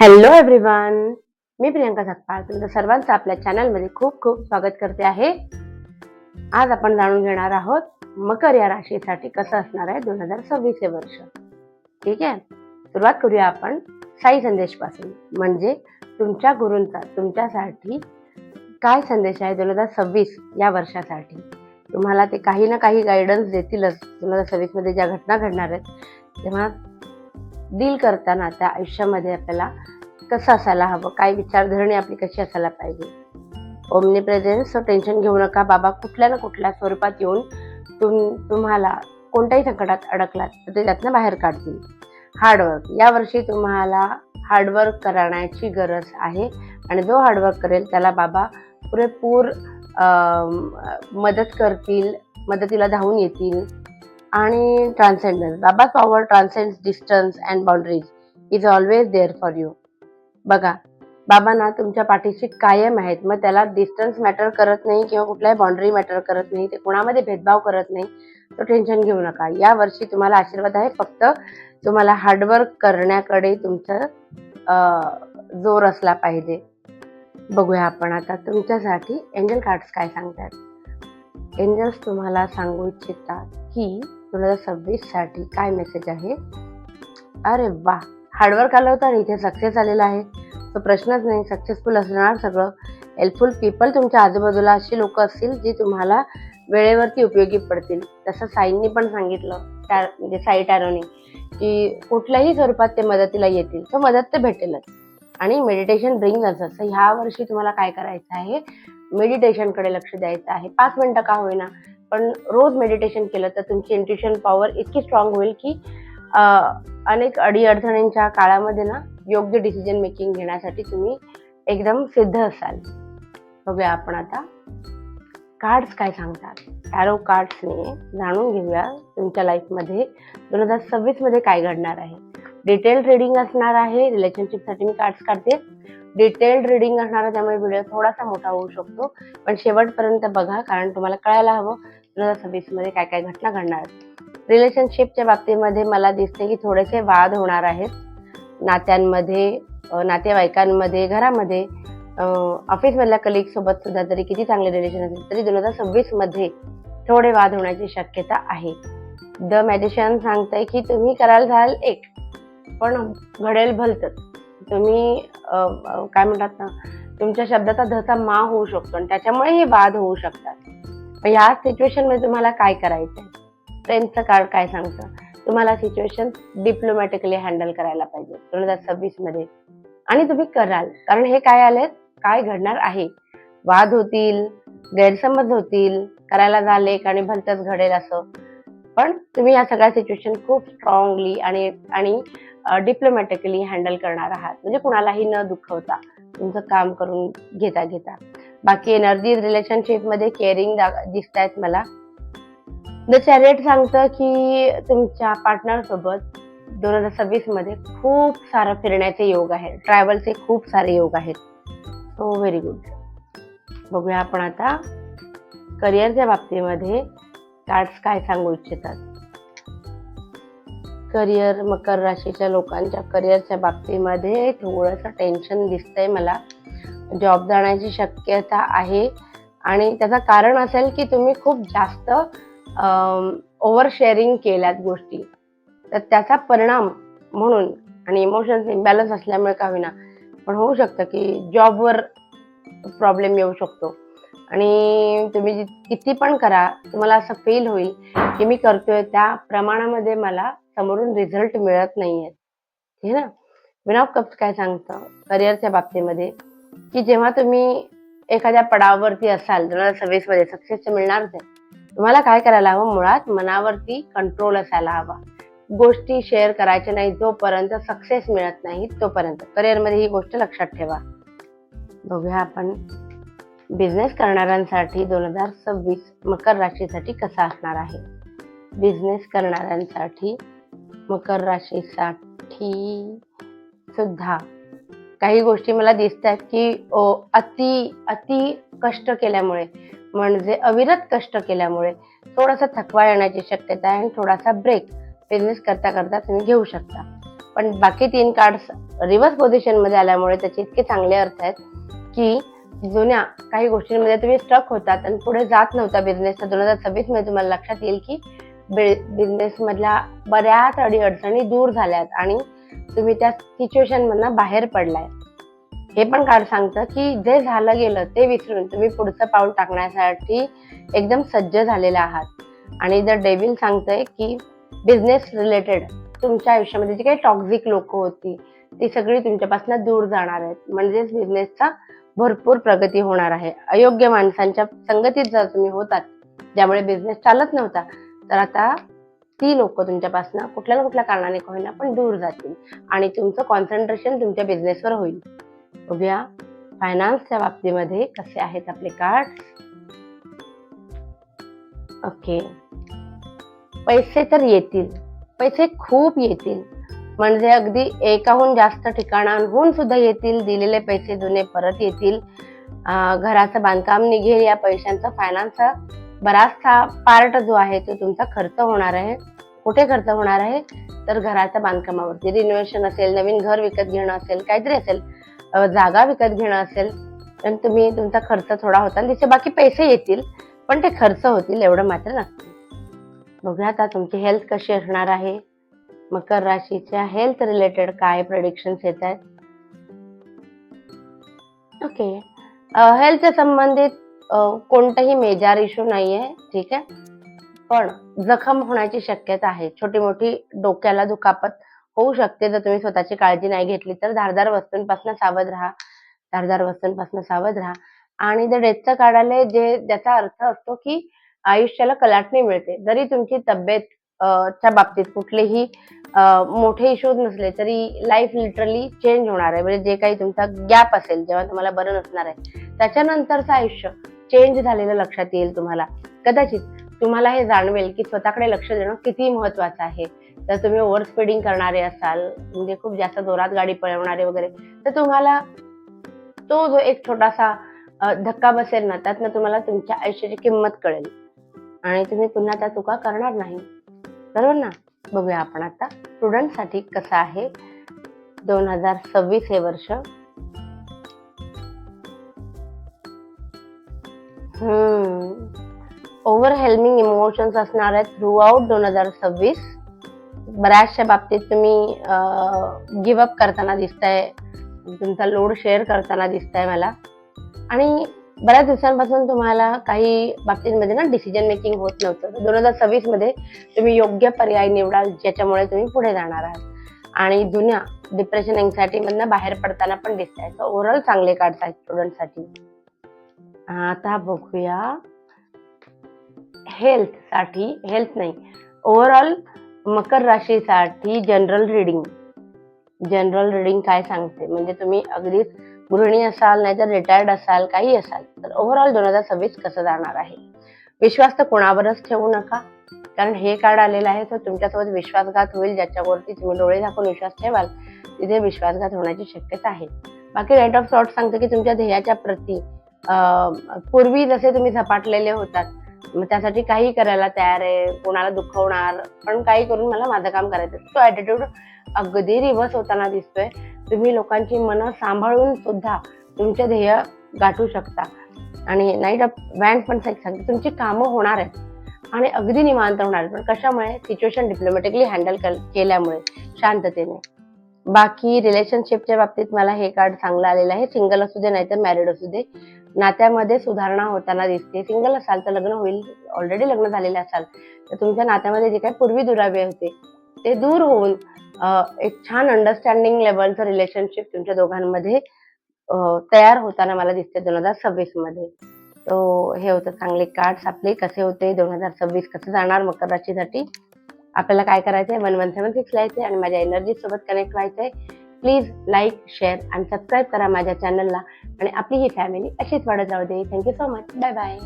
Hello everyone मी प्रियंका सकपाळ तुमचं सर्वांचं आपल्या चॅनलमध्ये खूप खूप स्वागत करते आहे. आज आपण जाणून घेणार आहोत मकर या राशीसाठी कसं असणार आहे दोन हजार सव्वीस हे वर्ष. ठीक आहे? सुरुवात करूया आपण साई संदेशपासून. म्हणजे तुमच्या गुरूंचा तुमच्यासाठी काय संदेश आहे दोन हजार सव्वीस या वर्षासाठी? तुम्हाला ते काही ना काही गायडन्स देतीलच. दोन हजार सव्वीसमध्ये ज्या घटना घडणार आहेत तेव्हा डील करताना त्या आयुष्यामध्ये आपल्याला कसं असायला हवं? काय विचारधरणी आपली कशी असायला पाहिजे? ओमनी प्रेझेन्स टेन्शन घेऊ नका. बाबा कुठल्या ना कुठल्या स्वरूपात येऊन तुम तुम्हाला कोणत्याही संकटात अडकलात तर ते त्यातनं बाहेर काढतील. हार्डवर्क यावर्षी तुम्हाला हार्डवर्क करण्याची गरज आहे आणि जो हार्डवर्क करेल त्याला बाबा पुरेपूर मदत करतील मदतीला धावून येतील. आणि ट्रान्सेंडन्स बाबा power transcend distance and boundaries is always there for you बघा बाबा ना तुमच्या पाठीशी कायम आहेत. मग त्याला डिस्टन्स मॅटर करत नाही किंवा कुठल्याही बाउंड्री मॅटर करत नाही ते कोणामध्ये भेदभाव करत नाही तो टेन्शन घेऊ नका. या वर्षी तुम्हाला आशीर्वाद आहे. फक्त तुम्हाला हार्डवर्क करण्याकडे तुमचं जोर असला पाहिजे. बघूया आपण आता तुमच्यासाठी एंजल कार्ड्स काय सांगतात. एंजल्स तुम्हाला सांगू इच्छितात की दोन हजार सव्वीससाठी काय मेसेज आहे? अरे वा हार्डवर्क आलं होतं आणि इथे सक्सेस आलेला आहे. तो प्रश्नच नाही सक्सेसफुल असणार सगळं. हेल्पफुल पीपल तुमच्या आजूबाजूला अशी लोक असतील जी तुम्हाला वेळेवरती उपयोगी पडतील. तसं साईंनी पण सांगितलं टॅ म्हणजे साई टॅरोनी की कुठल्याही स्वरूपात ते मदतीला येतील. तर मदत तर भेटेलच. आणि मेडिटेशन ब्रिंग असं असं ह्या वर्षी तुम्हाला काय करायचं आहे? मेडिटेशनकडे लक्ष द्यायचं आहे. पाच मिनटं का होईना. पण रोज मेडिटेशन केलं तर तुमची इंट्युशन पॉवर इतकी स्ट्रॉंग होईल की अनेक अडीअडचणींच्या काळामध्ये ना योग्य डिसिजन मेकिंग घेण्यासाठी तुम्ही एकदम सिद्ध असाल. बघूया आपण आता. कार्ड्स काय सांगतात? टॅरो कार्ड्सने जाणून घेऊया तुमच्या लाईफमध्ये दोन हजार सव्वीसमध्ये काय घडणार आहे. डिटेल्ड रिडिंग असणार आहे. रिलेशनशिपसाठी मी कार्ड्स काढते. डिटेल्ड रिडिंग असणार आहे त्यामुळे व्हिडिओ थोडासा मोठा होऊ शकतो. पण शेवटपर्यंत बघा कारण तुम्हाला कळायला हवं दोन हजार सव्वीसमध्ये काय काय घटना घडणार? रिलेशनशिपच्या बाबतीमध्ये मला दिसते की थोडेसे वाद होणार आहेत. नात्यांमध्ये नातेवाईकांमध्ये घरामध्ये ऑफिसमधल्या कलिगसोबत सुद्धा जरी किती चांगले रिलेशन असेल तरी दोन हजार सव्वीसमध्ये थोडे वाद होण्याची शक्यता आहे. द मॅजिशियन सांगतंय की तुम्ही कराल झाल एक पण घडेल भलतच. तुम्ही काय म्हणतात ना तुमच्या शब्दाचा धसा मा होऊ शकतो आणि त्याच्यामुळे हे वाद होऊ शकतात. ह्या सिच्युएशनमध्ये तुम्हाला काय करायचंय? ट्रेनचं कार्ड काय सांगतं? तुम्हाला सिच्युएशन डिप्लोमॅटिकली हँडल करायला पाहिजे. दोन हजार सव्वीसमध्ये. आणि तुम्ही कराल. कारण हे काय आले काय घडणार आहे? वाद होतील गैरसमज होतील करायला झाले आणि भलतच घडेल असं. पण तुम्ही या सगळ्या सिच्युएशन खूप स्ट्रॉंगली आणि आणि डिप्लोमॅटिकली हँडल करणार आहात. म्हणजे कुणालाही न दुखवता तुमचं काम करून घेता घेता बाकी एनर्जी रिलेशनशिपमध्ये केअरिंग दिसत आहेत मला. द चॅरेट सांगतं की तुमच्या पार्टनरसोबत दोन हजार सव्वीसमध्ये खूप सारं फिरण्याचे योग आहेत. ट्रॅव्हलचे खूप सारे योग आहेत. सो व्हेरी गुड बघूया आपण आता करिअरच्या बाबतीमध्ये कार्ड्स काय सांगू इच्छितात. करिअर मकर राशीच्या लोकांच्या करिअरच्या बाबतीमध्ये थोडंसं टेन्शन दिसतंय मला. जॉब जाण्याची शक्यता आहे. आणि त्याचं कारण असेल की तुम्ही खूप जास्त ओव्हर शेअरिंग केल्यात गोष्टी. तर त्याचा परिणाम म्हणून आणि इमोशन्स इम्बॅलन्स असल्यामुळे का होईना पण होऊ शकतं की जॉबवर प्रॉब्लेम येऊ शकतो. आणि तुम्ही किती पण करा तुम्हाला असं फील होईल की मी करतोय त्या प्रमाणामध्ये मला समोरून रिझल्ट मिळत नाहीये हे ना? विनाव कप्स काय सांगतं? करिअरच्या बाबतीमध्ये की जेव्हा तुम्ही एखाद्या पडावरती असाल दोन हजार सव्वीसमध्ये सक्सेस मिळणारच आहे तुम्हाला काय करायला हवं? मुळात मनावरती कंट्रोल असायला हवा. गोष्टी शेअर करायच्या नाही जोपर्यंत सक्सेस मिळत नाही तोपर्यंत. करिअरमध्ये ही गोष्ट लक्षात ठेवा. बघूया आपण बिझनेस करणाऱ्यांसाठी दोन हजार सव्वीस मकर राशीसाठी कसा असणार आहे? बिझनेस करणाऱ्यांसाठी मकर राशीसाठी सुद्धा काही गोष्टी मला दिसत आहेत की ओ, अति अति कष्ट केल्यामुळे म्हणजे अविरत कष्ट केल्यामुळे थोडासा थकवा येण्याची शक्यता आहे आणि थोडासा ब्रेक बिझनेस करता करता तुम्ही घेऊ शकता. पण बाकी तीन कार्ड्स रिव्हर्स पोझिशनमध्ये आल्यामुळे त्याचे इतके चांगले अर्थ आहेत की जुन्या काही गोष्टींमध्ये तुम्ही स्टक होतात आणि पुढे जात नव्हता बिझनेसचा दोन हजार सव्वीसमध्ये तुम्हाला लक्षात येईल की बिझनेसमधल्या बऱ्याच बऱ्याच अडीअडचणी दूर झाल्यात आणि तुम्ही त्या सिच्युएशन मधनं बाहेर पडलाय. हे पण कार्ड सांगतं की जे झालं गेलं ते विसरून तुम्ही पुढचं पाऊल टाकण्यासाठी एकदम सज्ज झालेले आहात. आणि द डेविल सांगतंय की बिझनेस रिलेटेड तुमच्या आयुष्यामध्ये जी काही टॉक्झिक लोक होती ती सगळी तुमच्यापासून दूर जाणार आहेत. म्हणजेच बिझनेसचा भरपूर प्रगती होणार आहे. अयोग्य माणसांच्या संगतीत जर तुम्ही होतात ज्यामुळे बिझनेस चालत नव्हता तर आता ती लोक तुमच्यापासून कुठल्या ना कुठल्या कारणाने होईना पण दूर जातील. आणि तुमचं कॉन्सन्ट्रेशन तुमच्या बिझनेसवर होईल. बघूया फायनान्सच्या बाबतीमध्ये कसे आहेत आपले कार्ड ओके पैसे तर येतील. पैसे खूप येतील. म्हणजे अगदी एकाहून जास्त ठिकाणांहून सुद्धा येतील. दिलेले पैसे जुने परत येतील. घराचं बांधकाम निघेल. या पैशांचा फायनान्सचा बराचसा पार्ट जो आहे तो तुमचा खर्च होणार आहे. कुठे खर्च होणार आहे? तर घराच्या बांधकामावरती. रिनोव्हेशन असेल नवीन घर विकत घेणं असेल काहीतरी असेल. जागा विकत घेणं असेल. तर तुम्ही तुमचा खर्च थोडा होता. आणि बाकी पैसे येतील पण ते खर्च होतील एवढं मात्र नसते. बघूया आता तुमची हेल्थ कशी असणार आहे. मकर राशीच्या हेल्थ रिलेटेड काय प्रेडिक्शन्स येत आहेत? ओके हेल्थच्या संबंधित कोणताही मेजर इश्यू आहे ठीक आहे? पण जखम होण्याची शक्यता आहे. छोटी मोठी डोक्याला दुखापत होऊ शकते. जर तुम्ही स्वतःची काळजी नाही घेतली तर धारदार वस्तूंपासून सावध राहा. धारदार वस्तूंपासून सावध राहा. आणि जर डेथचं काढायला जे ज्याचा अर्थ असतो की आयुष्याला कलाटणी मिळते. जरी तुमची तब्येत च्या बाबतीत कुठलेही मोठे इश्यूज नसले तरी लाईफ लिटरली चेंज होणार आहे. म्हणजे जे काही तुमचा गॅप असेल जेव्हा तुम्हाला बरं नसणार आहे त्याच्यानंतरचं आयुष्य चेंज झालेलं लक्षात येईल तुम्हाला. कदाचित तुम्हाला हे जाणवेल की स्वतःकडे लक्ष देणं किती महत्वाचं आहे. तर तुम्ही ओव्हर स्पीडिंग करणारे असाल म्हणजे खूप जास्त जोरात गाडी पळवणारे वगैरे तर तुम्हाला तो जो एक छोटासा धक्का बसेल ना त्यातनं तुम्हाला तुमच्या आयुष्याची किंमत कळेल. आणि तुम्ही पुन्हा त्या चुका करणार नाही. बरोबर ना? बघूया आपण आता स्टुडंटसाठी कसं आहे दोन हजार सव्वीस हे वर्ष. हम्म. ओव्हरहेल्मिंग इमोशन्स असणार आहेत थ्रू आउट दोन हजार सव्वीस. बऱ्याचशा बाबतीत तुम्ही गिवअप करताना दिसताय. तुमचा लोड शेअर करताना दिसताय मला. आणि बऱ्याच दिवसांपासून तुम्हाला काही बाबतींमध्ये ना डिसिजन मेकिंग होत नव्हतं. दोन हजार सव्वीसमध्ये तुम्ही योग्य पर्याय निवडाल ज्याच्यामुळे तुम्ही पुढे जाणार आहात. आणि जुन्या डिप्रेशन अँझायटी मधनं बाहेर पडताना पण दिसत आहे ओव्हरऑल चांगले काढत आहेत स्टुडंटसाठी आता बघूया. हेल्थसाठी हेल्थ नाही ओव्हरऑल मकर राशीसाठी जनरल रिडिंग जनरल रिडिंग काय सांगते? म्हणजे तुम्ही अगदीच गृहिणी असाल नाहीतर रिटायर्ड असाल काही असाल तर ओव्हरऑल दोन हजार सव्वीस कसं जाणार आहे? विश्वास तर कोणावरच ठेवू नका. कारण हे कार्ड आलेलं आहे तर तुमच्यासोबत विश्वासघात होईल ज्याच्यावरती तुम्ही डोळे झाकून विश्वास ठेवाल तिथे विश्वासघात होण्याची शक्यता आहे. बाकी राईट ऑफ थॉट सांगतं की तुमच्या ध्येयाच्या प्रती पूर्वी जसे तुम्ही झपाटलेले होतात मग त्यासाठी काही करायला तयार आहे कोणाला दुखवणार पण काही करून मला माझं काम करायचं तो ऍटिट्यूड अगदी रिव्हर्स होताना दिसतोय. तुम्ही लोकांची मनं सांभाळून सुद्धा तुमचे ध्येय गाठू शकता. आणि नाईट अप बँड पण सांगते तुमची कामं होणार आहेत. आणि अगदी निवांत होणार पण कशामुळे? सिच्युएशन डिप्लोमॅटिकली हँडल केल्यामुळे शांततेने. बाकी रिलेशनशिपच्या बाबतीत मला हे कार्ड चांगलं आलेलं आहे. सिंगल असू दे नाहीतर मॅरिड असू दे. नात्यामध्ये सुधारणा होताना दिसते. सिंगल असाल तर लग्न होईल. ऑलरेडी लग्न झालेले असाल तर तुमच्या नात्यामध्ये जे काही पूर्वी दुरावे होते ते दूर होऊन एक छान अंडरस्टँडिंग लेवलचं रिलेशनशिप तुमच्या दोघांमध्ये तयार होताना मला दिसते दोन हजार सव्वीसमध्ये. तो हे होतं चांगले कार्ड्स आपले कसे होते? दोन हजार सव्वीस कसं जाणार मकर राशीसाठी आपल्याला काय करायचंय? वन वन सेवन सिक्स लिहायचंय आणि माझ्या एनर्जी सोबत कनेक्ट व्हायचंय. प्लीज लाईक शेअर आणि सबस्क्राईब करा माझ्या चॅनलला आणि आपली ही फॅमिली अशीच वाढत जाऊ दे. Thank you so much bye bye